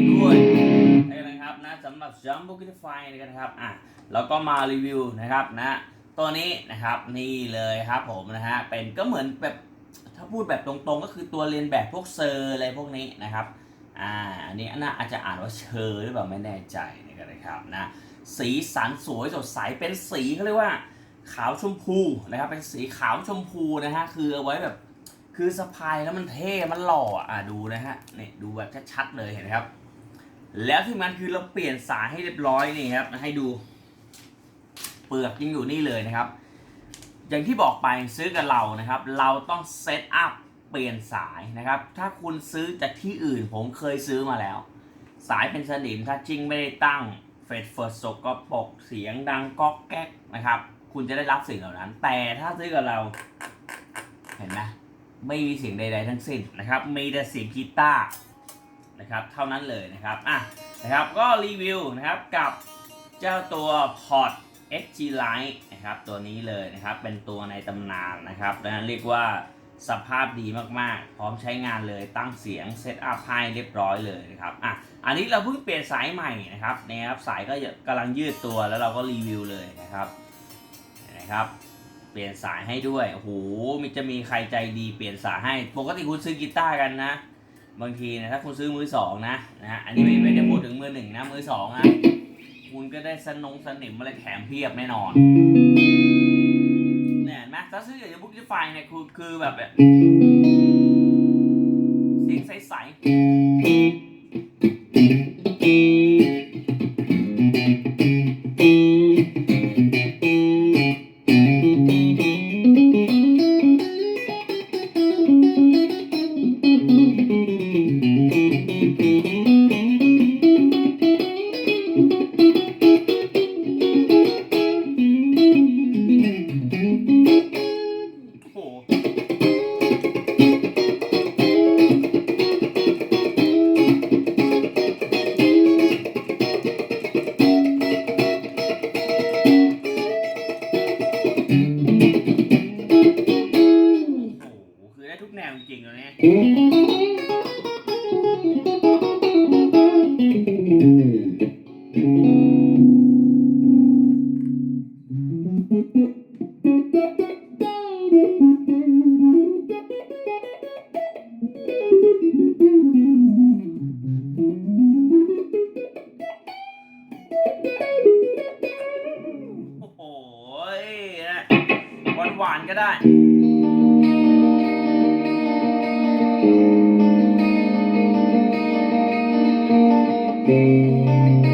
ดีด้วยนะครับนะสำหรับ Jumbo g i t f y นะครับอะแล้วก็มารีวิวนะครับนะตัวนี้นะครับนี่เลยครับผมนะฮะเป็นก็เหมือนแบบถ้าพูดแบบตรงๆ ก็คือตัวเรียนแบบพวกเซอร์อะไรพวกนี้นะครับอ่าอันนี้น่าอาจจะอ่านว่าเชอร์หรือเปล่าไม่แน่ใจนะครับนะสีสันสวยสดใสเป็นสีเขาเรียกว่าขาวชมพูนะครับเป็นสีขาวชมพูนะฮะคือเอาไว้แบบคือสะพายแล้วมันเท่มันหล่ออะดูนะฮะนี่ดูแบบชัดๆเลยเห็นไหมครับ แล้วที่มันคือเราเปลี่ยนสายให้เรียบร้อยนี่ครับให้ดู เปลือกยังอยู่นี่เลยนะครับ อย่างที่บอกไปซื้อกับเรานะครับ เราต้องเซตอัพเปลี่ยนสายนะครับ ถ้าคุณซื้อจากที่อื่นผมเคยซื้อมาแล้ว สายเป็นสนิมถ้าจริงไม่ได้ตั้งเฟดเฟิร์สกก็ปกเสียงดังก๊อกแก๊กนะครับ คุณจะได้รับสิ่งเหล่านั้น แต่ถ้าซื้อกับเราเห็นไหมไม่มีเสียงใด ๆ ทั้งสิ้นนะครับ มีแต่เสียงกีตาร์ นะครับเท่านั้นเลยนะครับอะนะครับก็รีวิวนะครับกับเจ้าตัว Port XG Lite นะครับตัวนี้เลยนะครับเป็นตัวในตำนานนะครับนะเรียกว่าสภาพดีมากๆ พร้อมใช้งานเลยตั้งเสียงเซตอัพให้เรียบร้อยเลยนะครับอะอันนี้เราเพิ่งเปลี่ยนสายใหม่นะครับนะครับสายก็กำลังยืดตัวแล้วเราก็รีวิวเลยนะครับนะครับ เปลี่ยนสายให้ด้วยโอ้โหมีจะมีใครใจดีเปลี่ยนสายให้ ปกติคุณซื้อกีตาร์กันนะ บางทีนะถ้าคุณซื้อมือสองนะนะฮะอันนี้ไม่ได้พูดถึงมือหนึ่งนะมือสองนะคุณก็ได้สนงสนิมอะไรแถมเพียบแน่นอนเนี่ยเห็นไหมถ้าซื้ออย่างบุ๊กไฟเนี่ยคือคือแบบแบบเสียงใสๆ หคือได้ทุกแนวจริงๆเลยเนี่ย คื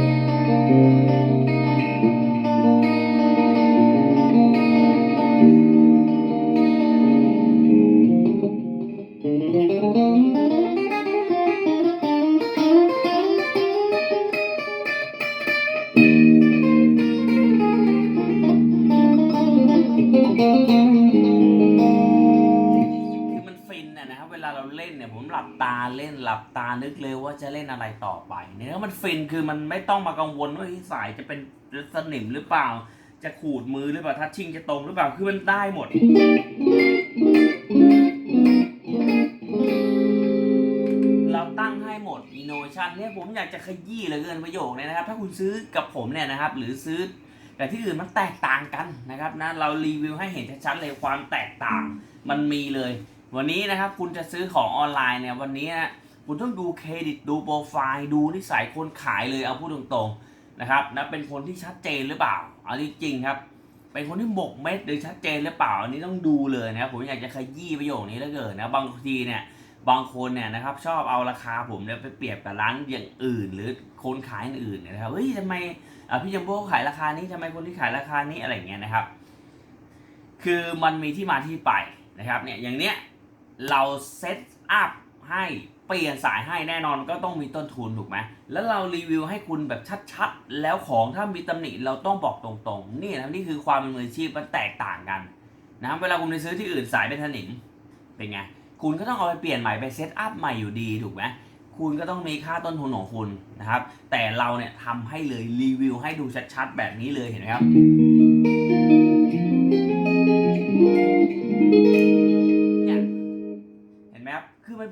เล่นหลับตานึกเลยว่าจะเล่นอะไรต่อไป เนี่ยมันฟินคือมันไม่ต้องมากังวลว่าสายจะเป็นสนิมหรือเปล่า จะขูดมือหรือเปล่าทัชชิ่งจะตรงหรือเปล่าคือมันได้หมดเราตั้งให้หมด innovation เนี่ยผมอยากจะขยี้เหลือเกินประโยคเนี่ยนะครับ ถ้าคุณซื้อกับผมเนี่ยนะครับ หรือซื้อแต่ที่อื่นมันแตกต่างกันนะครับนะเรารีวิวให้เห็นชัดๆเลยความแตกต่างมันมีเลย วันนี้นะครับคุณจะซื้อของออนไลน์เนี่ยวันนี้นะคุณต้องดูเครดิตดูโปรไฟล์ดูนิสัยคนขายเลยเอาพูดตรงๆนะครับนะเป็นคนที่ชัดเจนหรือเปล่าเอาจริงๆครับเป็นคนที่หมกเม็ดหรือชัดเจนหรือเปล่าอันนี้ต้องดูเลยนะครับผมอยากจะขยี้ประโยคนี้เหลือเกินนะบางทีเนี่ยบางคนเนี่ยนะครับชอบเอาราคาผมเนี่ยไปเปรียบกับร้านอย่างอื่น หรือคนขายอื่นนะครับเฮ้ยทำไมพี่จัมโบ้ขายราคานี้ทำไมคนที่ขายราคานี้อะไรเงี้ยนะครับ คือมันมีที่มาที่ไปนะครับเนี่ยอย่างเนี้ย เราเซตอัพให้เปลี่ยนสายให้แน่นอนก็ต้องมีต้นทุนถูกไหมแล้วเรารีวิวให้คุณแบบชัดๆ แล้วของถ้ามีตำหนิเราต้องบอกตรงๆ นี่นะนี่คือความเป็นมืออาชีพมันแตกต่างกันนะครับเวลาคุณไปซื้อที่อื่นสายเป็นสนิมเป็นไงคุณก็ต้องเอาไปเปลี่ยนใหม่ไปเซตอัพใหม่อยู่ดีถูกไหมคุณก็ต้องมีค่าต้นทุนของคุณนะครับ แต่เราเนี่ยทำให้เลยรีวิวให้ดูชัดๆ แบบนี้เลยเห็นไหมครับ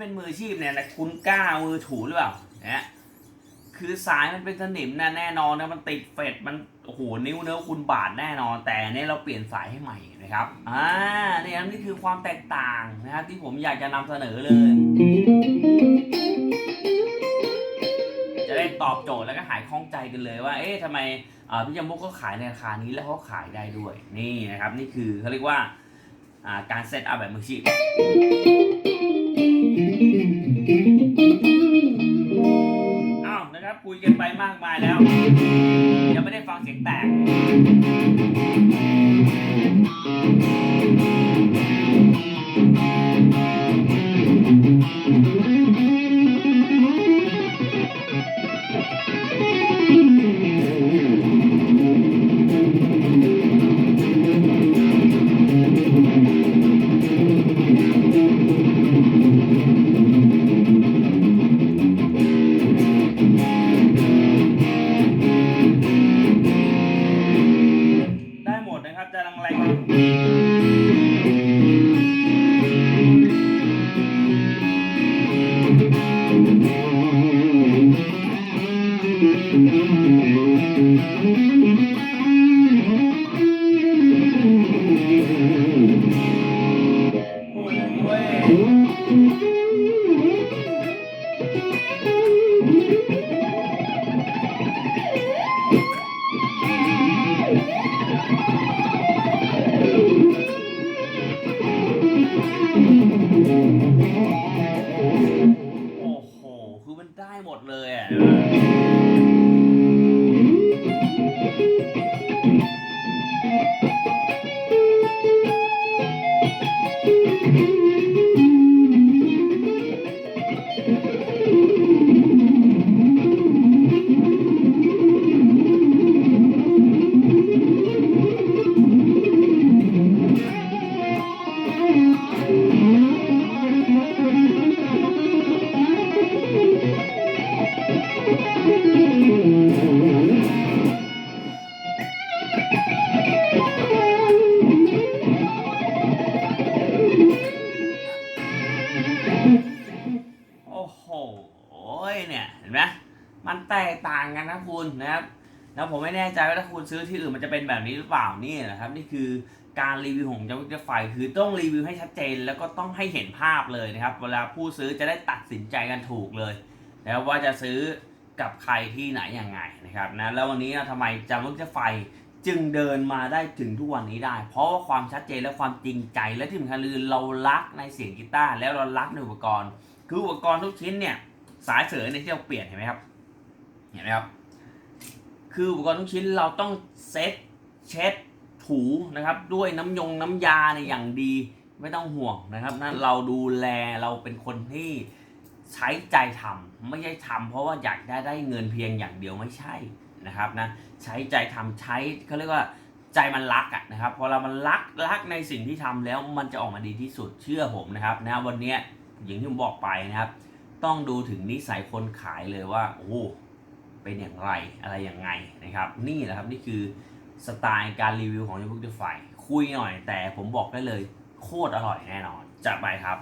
็นมืออาชีพเนี่ยนะคุณกล้ามือถูหรือเปล่าเนี่ยคือสายมันเป็นสนิมนะแน่นอนนะมันติดเฟดมันโอ้โหนิ้วเนื้อคุณบาดแน่นอน แต่อันนี้เราเปลี่ยนสายให้ใหม่นะครับอ่าเนี่ยนี่คือความแตกต่างนะครับที่ผมอยากจะนำเสนอเลย จะได้ตอบโจทย์แล้วก็หายข้องใจกันเลยว่า เอ๊ะทำไมพี่ยมบุกก็ขายในราคานี้แล้วเขาขายได้ด้วย นี่นะครับ นี่คือเขาเรียกว่าอ่าการเซตอัพแบบมืออาชีพ โโเนี่ยเห็นไหมมันแตกต่างกันนะคุณนะครับแล้วผมไม่แน่ใจว่าถ้าคุณซื้อที่อื่นมันจะเป็นแบบนี้หรือเปล่านี่นะครับ นี่คือการรีวิวของจังหวัดไฟคือต้องรีวิวให้ชัดเจน แล้วก็ต้องให้เห็นภาพเลยนะครับ เวลาผู้ซื้อจะได้ตัดสินใจกันถูกเลยนะครับว่าจะซื้อกับใครที่ไหนยังไงนะครับนะแล้ววันนี้นะทำไมจังหวัดไฟจึงเดินมาได้ถึงทุกวันนี้ได้ เพราะว่าความชัดเจนและความจริงใจและที่สำคัญคือเรารักในเสียงกีตาร์แล้วเรารักในอุปกรณ์ คืออุปกรณ์ทุกชิ้นเนี่ย สายเสริมเนี่ยที่เราเปลี่ยนเห็นไหมครับ เห็นไหมครับ คืออุปกรณ์ทุกชิ้นเราต้องเซ็ตเช็ดถูนะครับ ด้วยน้ำยงน้ำยาในอย่างดีไม่ต้องห่วงนะครับนั่นเราดูแลเราเป็นคนที่ใช้ใจทำไม่ใช่ทำเพราะว่าอยากได้ได้เงินเพียงอย่างเดียวไม่ใช่นะครับนะใช้ใจทำใช้เขาเรียกว่าใจมันรักอะนะครับพอเรามันรักรักในสิ่งที่ทำแล้วมันจะออกมาดีที่สุดเชื่อผมนะครับนะวันนี้อย่างที่ผมบอกไปนะครับ ต้องดูถึงนิสัยคนขายเลยว่าโอ้เป็นอย่างไรอะไรยังไงนะครับ นี่แหละครับนี่คือสไตล์การรีวิวของยูทูบเดอะไฟคุยหน่อย แต่ผมบอกได้เลย โคตรอร่อยแน่นอนจัดไปครับ